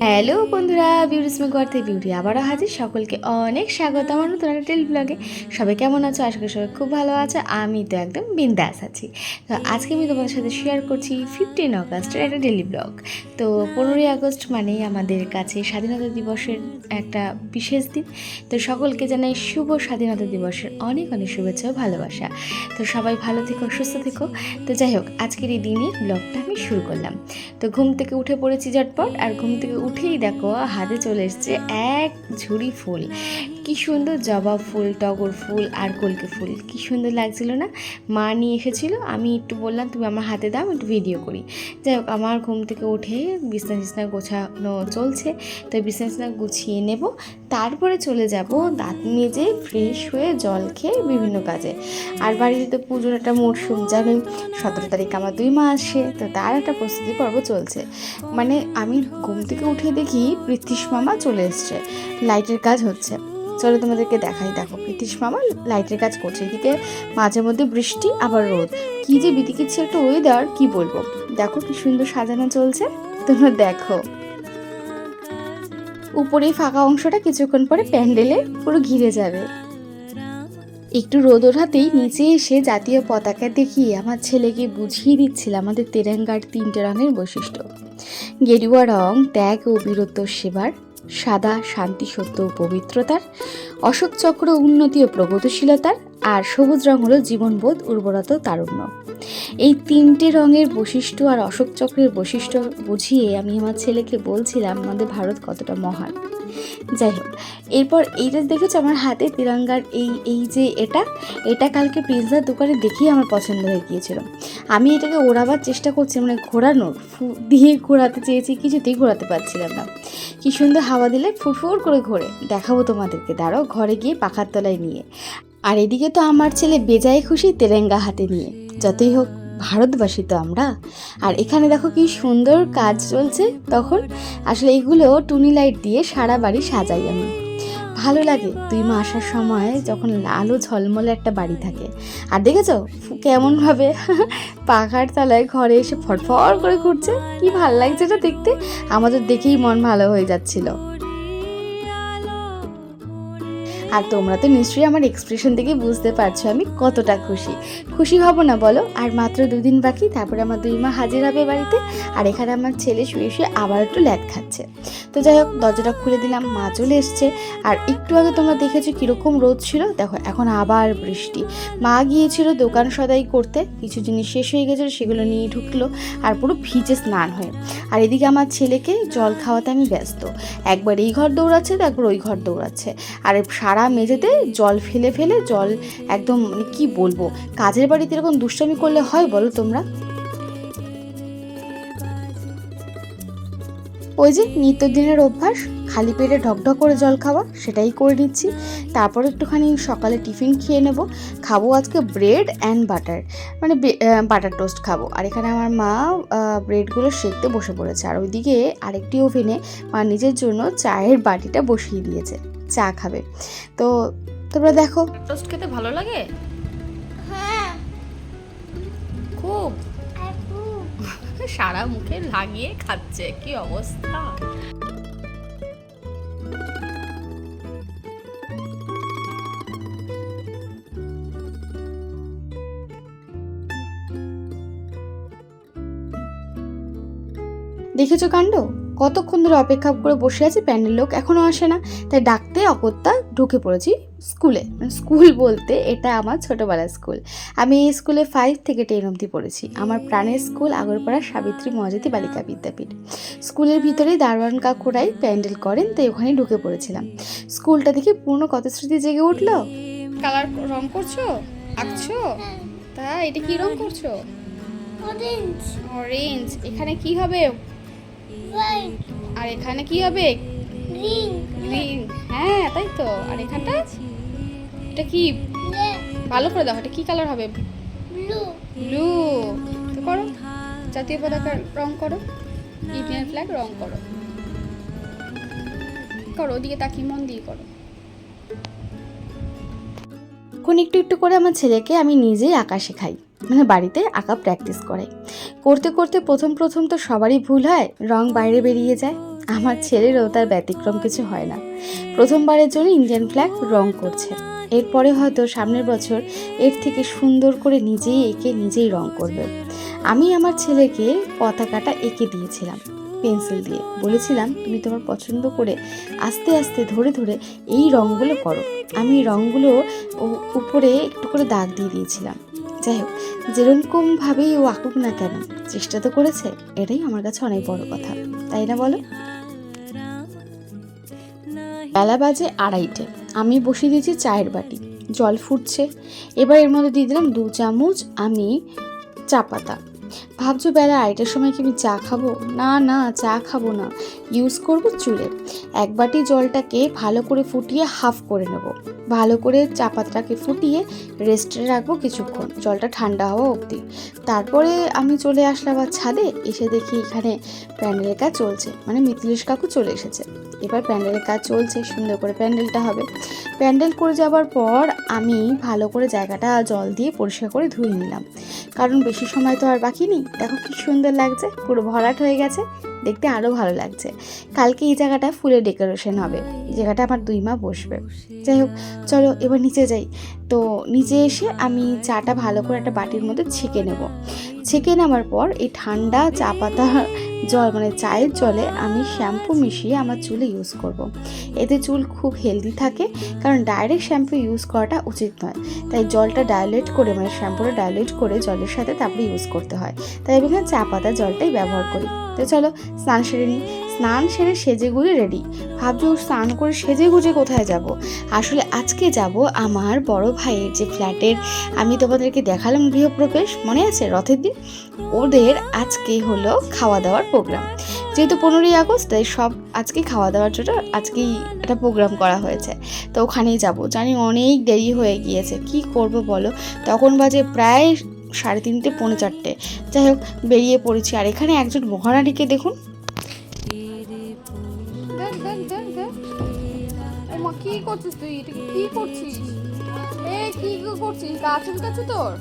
Hello বন্ধুরা beauties মেকওয়ার্থে beauty আবারও হাজির। সকলকে অনেক স্বাগত আমার নতুন একটা ব্লগে সবাই কেমন আছো? আশা করি সবাই খুব ভালো আছে। আমি তো একদম বিন্দাস আছি। তো আজকে আমি তোমাদের সাথে শেয়ার করছি ফিফটিন আগস্টের একটা ডেলি ব্লগ তো পনেরোই আগস্ট মানেই আমাদের কাছে স্বাধীনতা দিবসের একটা বিশেষ দিন। তো সকলকে জানাই শুভ স্বাধীনতা দিবসের অনেক অনেক শুভেচ্ছা ও ভালোবাসা। তো সবাই ভালো থেকো, সুস্থ থেকো। তো যাই হোক, আজকের এই দিনের ব্লগটা আমি শুরু করলাম। তো ঘুম থেকে উঠে পড়েছি ঝটপট, আর ঘুম থেকে উঠেই দেখো হাতে চলে এসছে এক ঝুড়ি ফুল। কি সুন্দর জবা ফুল, টগর ফুল আর কলকে ফুল। কি সুন্দর লাগছিল না? মা নিয়ে এসেছিল, আমি একটু বললাম, তুমি আমার হাতে দাও একটু ভিডিও করি। যাই হোক, আমার ঘুম থেকে উঠে বিছনা টিছনা গোছানো চলছে, তো বিছনা টিছনা গুছিয়ে নেব। তারপরে চলে যাব দাঁত মেজে ফ্রেশ হয়ে জল খেয়ে বিভিন্ন কাজে। আর বাড়িতে তো পুজোর একটা মরশুম জানেন সতেরো তারিখ আমার দুই মা আসে, তো তার একটা প্রস্তুতি পর্ব চলছে। মানে আমি ঘুম থেকে উঠে দেখি পৃথিস মামা চলে এসছে লাইটের কাজ হচ্ছে। চলো তোমাদেরকে দেখাই। দেখো পৃথিস মামা লাইটের কাজ করছে। এদিকে মাঝে মধ্যে বৃষ্টি, আবার রোদ। কি যে বিদিকিচ্ছে একটা ওয়েদার কি বলব? দেখো কি সুন্দর সাজানো চলছে। তোমরা দেখো। উপরে ফাঁকা অংশটা কিছুক্ষণ পরে প্যান্ডেলে পুরো ঘিরে যাবে। একটু রোদ ওঠাতেই নিচে এসে জাতীয় পতাকা দেখিয়ে আমার ছেলেকে বুঝিয়ে দিচ্ছিল আমাদের তেরেঙ্গার তিনটে রঙের বৈশিষ্ট্য। গেরুয়া রং, ত্যাগ ও বীরত্ব সেবার সাদা শান্তি, সত্য ও পবিত্রতার, অশোক চক্র উন্নতি ও প্রগতিশীলতার আর সবুজ রং হলো জীবনবোধ, উর্বরতা তারুণ্য। এই তিনটে রঙের বৈশিষ্ট্য আর অশোক চক্রের বৈশিষ্ট্য বুঝিয়ে আমি আমার ছেলেকে বলছিলাম, আমাদের ভারত কতটা মহান। যাই হোক, এরপর এইটা দেখেছ? আমার হাতে তিরঙ্গার এই এই যে এটা এটা কালকে প্রিন্সদার দোকানে দেখেই আমার পছন্দ হয়ে গিয়েছিল। আমি এটাকে ওড়াবার চেষ্টা করছি মানে ঘোরানোর, ফু, দিয়ে ঘোরাতে চেয়েছি, কিছুতেই ঘোরাতে পারছিলাম না। কি সুন্দর হাওয়া দিলে ফুরফুর করে ঘোরে। দেখাবো তোমাদেরকে, দাঁড়াও, ঘরে গিয়ে পাখার তলায় নিয়ে। আর এদিকে তো আমার ছেলে বেজায় খুশি তেরেঙ্গা হাতে নিয়ে। যতই হোক ভারতবাসী তো আমরা। আর এখানে দেখো কি সুন্দর কাজ চলছে তখন। আসলে এগুলো টুনি লাইট দিয়ে সারা বাড়ি সাজাই আমি। ভালো লাগে দুই মা আসার সময় যখন আলো ঝলমলে একটা বাড়ি থাকে। আর দেখেছ কেমনভাবে পাখার তলায় ঘরে এসে ফটফট করে ঘুরছে? কি ভালো লাগছে এটা দেখতে। আমাদের দেখেই মন ভালো হয়ে যাচ্ছিল। আর তোমরা তো নিশ্চয়ই আমার এক্সপ্রেশন থেকে বুঝতে পারছ, আমি কতটা খুশি। খুশি হব না বলো, আর মাত্র দুদিন বাকি, তারপরে আমার দুই মা হাজির হবে বাড়িতে, আর এখানে আমার ছেলে শুয়ে শুয়ে আবার একটু ল্যাদ খাচ্ছে। তো যাই হোক, দরজাটা খুলে দিলাম, মা চলে এসছে। আর একটু আগে তোমরা দেখেছ কীরকম রোদ ছিল? দেখো, এখন আবার বৃষ্টি। মা গিয়েছিল দোকান সদাই করতে, কিছু জিনিস শেষ হয়ে গেছিল, সেগুলো নিয়ে ঢুকলো, আর পুরো ভিজে স্নান হয়ে। আর এদিকে আমার ছেলেকে জল খাওয়াতে আমি ব্যস্ত। একবার এই ঘর দৌড়াচ্ছে তো একবার ওই ঘর দৌড়াচ্ছে। আর সারা মেঝেতে জল ফেলে ফেলে জল একদম মানে কি বলব? কাজের বাড়িতে এরকম দুষ্টামি করলে হয় বলো তোমরা? ওই যে নিত্যদিনের অভ্যাস, খালি পেটে ঢকঢক করে জল খাওয়া, সেটাই করে নিচ্ছি। তারপর একটুখানি সকালে টিফিন খেয়ে নেব। খাব আজকে ব্রেড অ্যান্ড বাটার মানে বাটার টোস্ট খাব। আর এখানে আমার মা ব্রেডগুলো সেকতে বসে পড়েছে। আর ওইদিকে আরেকটি ওভেনে মা নিজের জন্য চায়ের বাটিটা বসিয়ে দিয়েছে। চা খাবে। তো তোমরা দেখো। টোস্ট খেতে ভালো লাগে? হ্যাঁ। খুব। সারা মুখে লাগিয়ে খাচ্ছে কি অবস্থা? দেখেছ কাণ্ড? কতক্ষণ ধরে অপেক্ষা করে বসে আছে প্যান্ডেল লোক এখনও আসে না। তাই ডাকতে অকত্যা ঢুকে পড়েছি স্কুলে। মানে স্কুল বলতে এটা আমার ছোটোবেলার স্কুল। আমি এই স্কুলে ফাইভ থেকে টেন অবধি পড়েছি। আমার প্রাণের স্কুল আগরপাড়া সাবিত্রী মহাজাতি বালিকা বিদ্যাপীঠ। স্কুলের ভিতরেই দারোয়ান কাকুরাই প্যান্ডেল করেন তাই ওখানে ঢুকে পড়েছিলাম। স্কুলটা দেখে পূর্ণ কত স্মৃতি জেগে উঠল। কালার রং করছ? আঁকছো? তা এটা কি রং করছ? অরেঞ্জ অরেঞ্জ এখানে কি হবে? আর এখানে কি হবে? গ্রিন হ্যাঁ তাই তো। আর এখানটা? এটা কি? ভালো করে দেখো এটা কি কালার হবে? ব্লু ব্লু তো করো। জাতীয় পতাকার রং করো। ইন্ডিয়ান ফ্ল্যাগ রং করো। করো ওদিকে তাকিয়ে মন দিয়ে করো। এখন একটু একটু করে আমার ছেলেকে আমি নিজেই আঁকা শেখাই। মানে বাড়িতে আঁকা প্র্যাকটিস করে। করতে করতে প্রথম প্রথম তো সবারই ভুল হয় রং বাইরে বেরিয়ে যায়। আমার ছেলেরও তার ব্যতিক্রম কিছু হয় না। প্রথমবারের জন্য ইন্ডিয়ান ফ্ল্যাগ রং করছে। এরপরে হয়তো সামনের বছর এর থেকে সুন্দর করে নিজেই এঁকে নিজেই রং করবে। আমি আমার ছেলেকে পতাকাটা এঁকে দিয়েছিলাম, পেন্সিল দিয়ে। বলেছিলাম, তুমি তোমার পছন্দ করে আস্তে আস্তে ধরে ধরে এই রঙগুলো করো। আমি রঙগুলো ও- উপরে একটু করে দাগ দিয়ে দিয়েছিলাম। যাই হোক, যেরকমভাবেই ও আঁকুক না কেন, চেষ্টা তো করেছে, এটাই আমার কাছে অনেক বড় কথা। তাই না বলো? বেলা বাজে আড়াইটে। আমি বসিয়ে দিয়েছি চায়ের বাটি। জল ফুটছে। এবার এর মধ্যে দিয়ে দিলাম দু চামচ আমি চা পাতা। ভাবছ বেলা আড়াইটার সময় কি আমি চা খাব? না না, চা খাব না। ইউজ করব চুলে। এক বাটি জলটাকে ভালো করে ফুটিয়ে হাফ করে নেব। ভালো করে চা পাতাটাকে ফুটিয়ে রেস্টে রাখব কিছুক্ষণ। জলটা ঠান্ডা হওয়া অবধি। তারপরে আমি চলে আসলাম আবার ছাদে। এসে দেখি এখানে প্যান্ডেলের কাজ চলছে। মানে মিথিলেশ কাকু চলে এসেছে। এবার প্যান্ডেলের কাজ চলছে। সুন্দর করে প্যান্ডেলটা হবে। প্যান্ডেল করে যাওয়ার পর আমি ভালো করে জায়গাটা জল দিয়ে পরিষ্কার করে ধুয়ে নিলাম। কারণ বেশি সময় তো আর বাকি নেই। দেখো কি সুন্দর লাগছে, পুরো ভরাট হয়ে গেছে, দেখতে আরও ভালো লাগছে। কালকে এই জায়গাটা ফুলে ডেকোরেশন হবে, এই জায়গাটা আমার দুই মা বসবে। যাই হোক, চলো এবার নিচে যাই। তো নিচে এসে আমি চাটা ভালো করে একটা বাটির মধ্যে ছেঁকে নেব। ছেঁকে নেওয়ার পর এই ঠান্ডা চা পাতা জল মানে চায়ের জলে আমি শ্যাম্পু মিশিয়ে আমার চুলে ইউজ করব। এতে চুল খুব হেলদি থাকে, কারণ ডাইরেক্ট শ্যাম্পু ইউজ করাটা উচিত নয়। তাই জলটা ডাইলেট করে মানে শ্যাম্পুটা ডাইলেট করে জলের সাথে তারপরে ইউজ করতে হয়। তাই আমি এখানে চা পাতা জলটাই ব্যবহার করি। তো চলো, স্নান সেরে নিই। স্নান সেরে সেজে গুজে রেডি ভাবছি ও স্নান করে সেজে গুজে কোথায় যাব? আসলে আজকে যাব আমার বড় ভাইয়ের যে ফ্ল্যাটের আমি তোমাদেরকে দেখালাম গৃহপ্রবেশ, মনে আছে? রথের দিন? ওদের আজকে হলো খাওয়া দাওয়ার প্রোগ্রাম যেহেতু পনেরোই আগস্ট, তাই সব আজকে খাওয়া দাওয়ার জন্য আজকেই একটা প্রোগ্রাম করা হয়েছে। তো ওখানেই যাব। জানি অনেক দেরি হয়ে গিয়েছে। কি করব বলো? তখন বাজে প্রায় সাড়ে তিনটে, পৌনে চারটে। যাই হোক, বেরিয়ে পড়েছি। আর এখানে একজন মহারানীকে দেখুন। কি করছিস তুই? এটা কি- করছিস? এ কি করছিস? গা চুলকাচ্ছে তোর?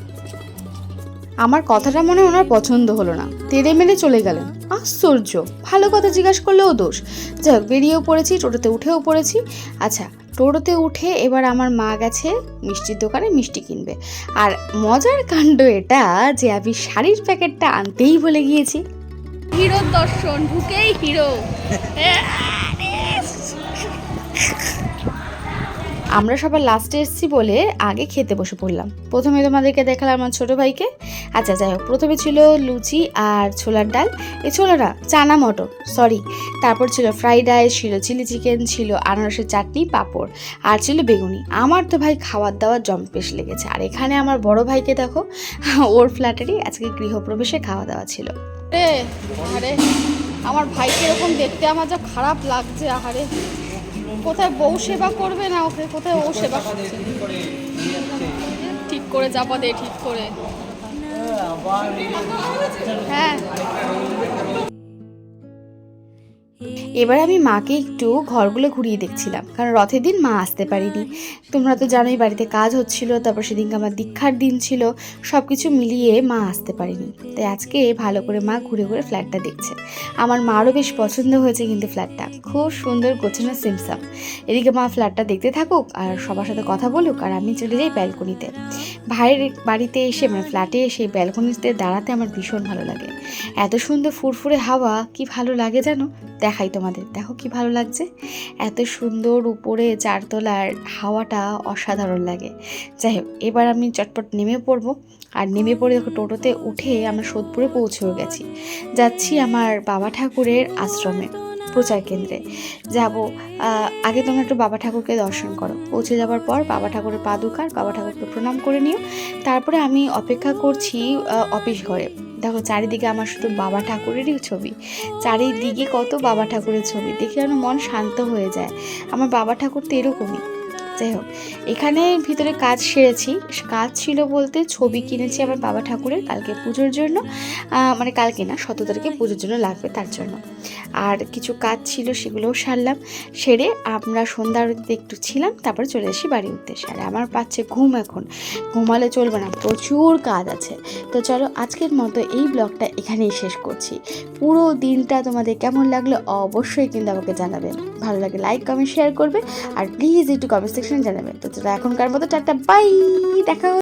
আমার কথাটা মনে ওনার পছন্দ হলো না। তেড়ে মেলে চলে গেলেন। আশ্চর্য! ভালো কথা জিজ্ঞাসা করলেও দোষ। যাই হোক বেরিয়েও পড়েছি টোটোতে উঠেও পড়েছি। আচ্ছা টোটোতে উঠে এবার আমার মা গেছে মিষ্টির দোকানে মিষ্টি কিনবে। আর মজার কাণ্ড এটা যে আমি শাড়ির প্যাকেটটা আনতেই ভুলে গিয়েছি। হিরো দর্শন ঢুকেই হিরো। আমরা সবার লাস্টে এসেছি বলে আগে খেতে বসে পড়লাম। প্রথমে তোমাদেরকে দেখালাম আমার ছোটো ভাইকে। আচ্ছা যাই হোক, প্রথমে ছিল লুচি আর ছোলার ডাল। এ ছোলারা চানা মটর সরি তারপর ছিল ফ্রাইড রাইস ছিল চিলি চিকেন ছিল আনারসের চাটনি, পাঁপড়, আর ছিল বেগুনি। আমার তো ভাই খাওয়ার দাওয়ার জম্পেশ লেগেছে। আর এখানে আমার বড় ভাইকে দেখো, ওর ফ্ল্যাটেরই আজকে গৃহপ্রবেশে খাওয়া দাওয়া ছিল। আরে আমার ভাইকে এরকম দেখতে আমার যা খারাপ লাগছে, আহারে। কোথায় বউ সেবা করবে না ওকে? কোথায় ও সেবা করছে? ঠিক করে চাপা দে ঠিক করে। হ্যাঁ। এবার আমি মাকে একটু ঘরগুলো ঘুরিয়ে দেখছিলাম, কারণ রথের দিন মা আসতে পারিনি। তোমরা তো জানোই বাড়িতে কাজ হচ্ছিল, তারপর সেদিনকে আমার দীক্ষার দিন ছিল সব কিছু মিলিয়ে মা আসতে পারিনি। তাই আজকে ভালো করে মা ঘুরে ঘুরে ফ্ল্যাটটা দেখছে। আমার মারও বেশ পছন্দ হয়েছে কিন্তু ফ্ল্যাটটা খুব সুন্দর গোছানো সিমসাম। এদিকে মা ফ্ল্যাটটা দেখতে থাকুক আর সবার সাথে কথা বলুক আর আমি চলে যাই ব্যালকনিতে ভাইয়ের বাড়িতে এসে মানে ফ্ল্যাটে এসে ব্যালকনিতে দাঁড়াতে আমার ভীষণ ভালো লাগে। এত সুন্দর ফুরফুরে হাওয়া, কি ভালো লাগে জানো? দেখাই তোমাদের, দেখো কি ভালো লাগছে। এত সুন্দর উপরে চারতলার হাওয়াটা অসাধারণ লাগে। যাই হোক, এবার আমি চটপট নেমে পড়ব। আর নেমে পড়ে দেখো টোটোতে উঠে আমরা সোদপুরে পৌঁছেও গেছি। যাচ্ছি আমার বাবা ঠাকুরের আশ্রমে। প্রচার কেন্দ্রে। যাব আগে তোমরা একটু বাবা ঠাকুরকে দর্শন করো। পৌঁছে যাওয়ার পর বাবা ঠাকুরের পাদুকার বাবা ঠাকুরকে প্রণাম করে নিও। তারপরে আমি অপেক্ষা করছি অফিস ঘরে। দেখো, চারিদিকে আমার শুধু বাবা ঠাকুরেরই ছবি। চারিদিকে কত বাবা ঠাকুরের ছবি। দেখে যেন মন শান্ত হয়ে যায়। আমার বাবা ঠাকুর তো এরকমই। যাই হোক, এখানে ভিতরে কাজ সেরেছি। কাজ ছিল বলতে ছবি কিনেছি আমার বাবা ঠাকুরের কালকে পুজোর জন্য মানে কালকে না, সতেরো তারিখে পুজোর জন্য লাগবে তার জন্য। আর কিছু কাজ ছিল সেগুলোও সারলাম, সেরে আমরা সন্ধ্যা আরতিতে একটু ছিলাম, তারপরে চলে আসি বাড়ির উদ্দেশ্যে। আর আমার পাচ্ছে ঘুম এখন, ঘুমালে চলবে না, প্রচুর কাজ আছে। তো চলো আজকের মতো এই ব্লগটা এখানেই শেষ করছি। পুরো দিনটা তোমাদের কেমন লাগল অবশ্যই কিন্তু আমাকে জানাবেন ভালো লাগে লাইক কমেন্ট শেয়ার করবে। আর প্লিজ একটু কমেন্ট সেকশনে জানাবেন। তো এখনকার মতো টাটা বাই দেখা